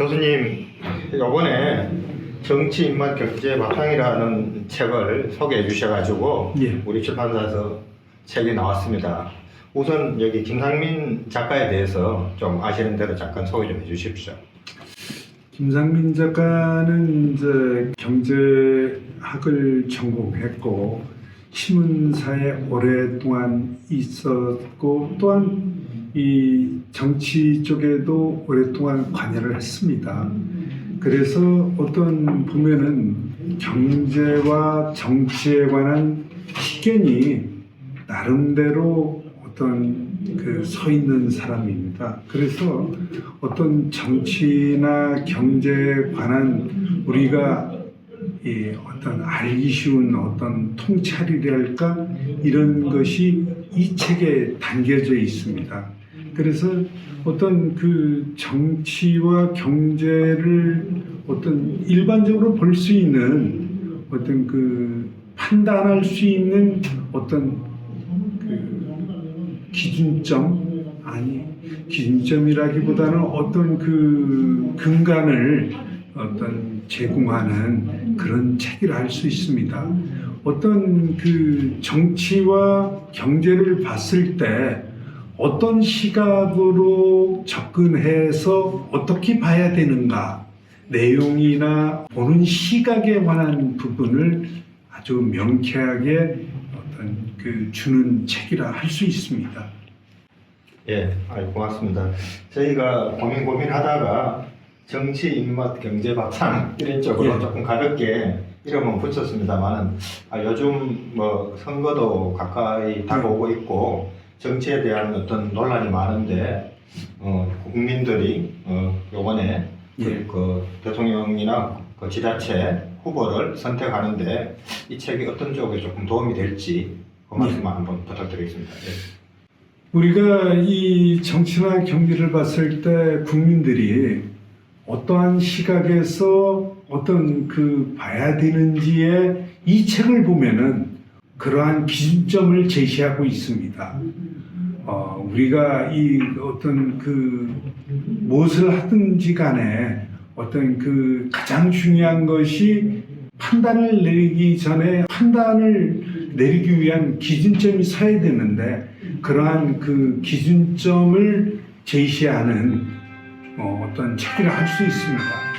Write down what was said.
교수님 이번에 정치 입맛 경제 바탕이라는 책을 소개해 주셔가지고 예. 우리 출판사에서 책이 나왔습니다. 우선 여기 김상민 작가에 대해서 좀 아시는 대로 잠깐 소개 좀 해주십시오. 김상민 작가는 이제 경제학을 전공했고 신문사에 오랫동안 있었고 또한 이 정치 쪽에도 오랫동안 관여를 했습니다. 그래서 어떤 보면은 경제와 정치에 관한 식견이 나름대로 어떤 그 서 있는 사람입니다. 그래서 어떤 정치나 경제에 관한 우리가 이 어떤 알기 쉬운 어떤 통찰이랄까 이런 것이 이 책에 담겨져 있습니다. 그래서 어떤 그 정치와 경제를 어떤 일반적으로 볼 수 있는 어떤 그 판단할 수 있는 어떤 그 기준점 아니 기준점이라기보다는 어떤 그 근간을 어떤 제공하는 그런 책이라 할 수 있습니다. 어떤 그 정치와 경제를 봤을 때 어떤 시각으로 접근해서 어떻게 봐야 되는가 내용이나 보는 시각에 관한 부분을 아주 명쾌하게 어떤 그 주는 책이라 할 수 있습니다. 예, 아유, 고맙습니다. 저희가 고민 고민하다가 정치 입맛 경제 바탕 이런 쪽으로 예. 조금 가볍게 이름은 붙였습니다만은 아, 요즘 뭐 선거도 가까이 다가오고 있고 정치에 대한 어떤 논란이 많은데 어, 국민들이 어, 요번에 예. 그 대통령이나 그 지자체 후보를 선택하는데 이 책이 어떤 쪽에 조금 도움이 될지 그 말씀만 한번 부탁드리겠습니다. 예. 우리가 이 정치나 경제를 봤을 때 국민들이 어떠한 시각에서 어떤 그 봐야 되는지에 이 책을 보면은 그러한 기준점을 제시하고 있습니다. 어, 우리가 이 어떤 그 무엇을 하든지 간에 어떤 그 가장 중요한 것이 판단을 내리기 전에 판단을 내리기 위한 기준점이 서야 되는데 그러한 그 기준점을 제시하는 어, 어떤 책이라 할수 있습니다.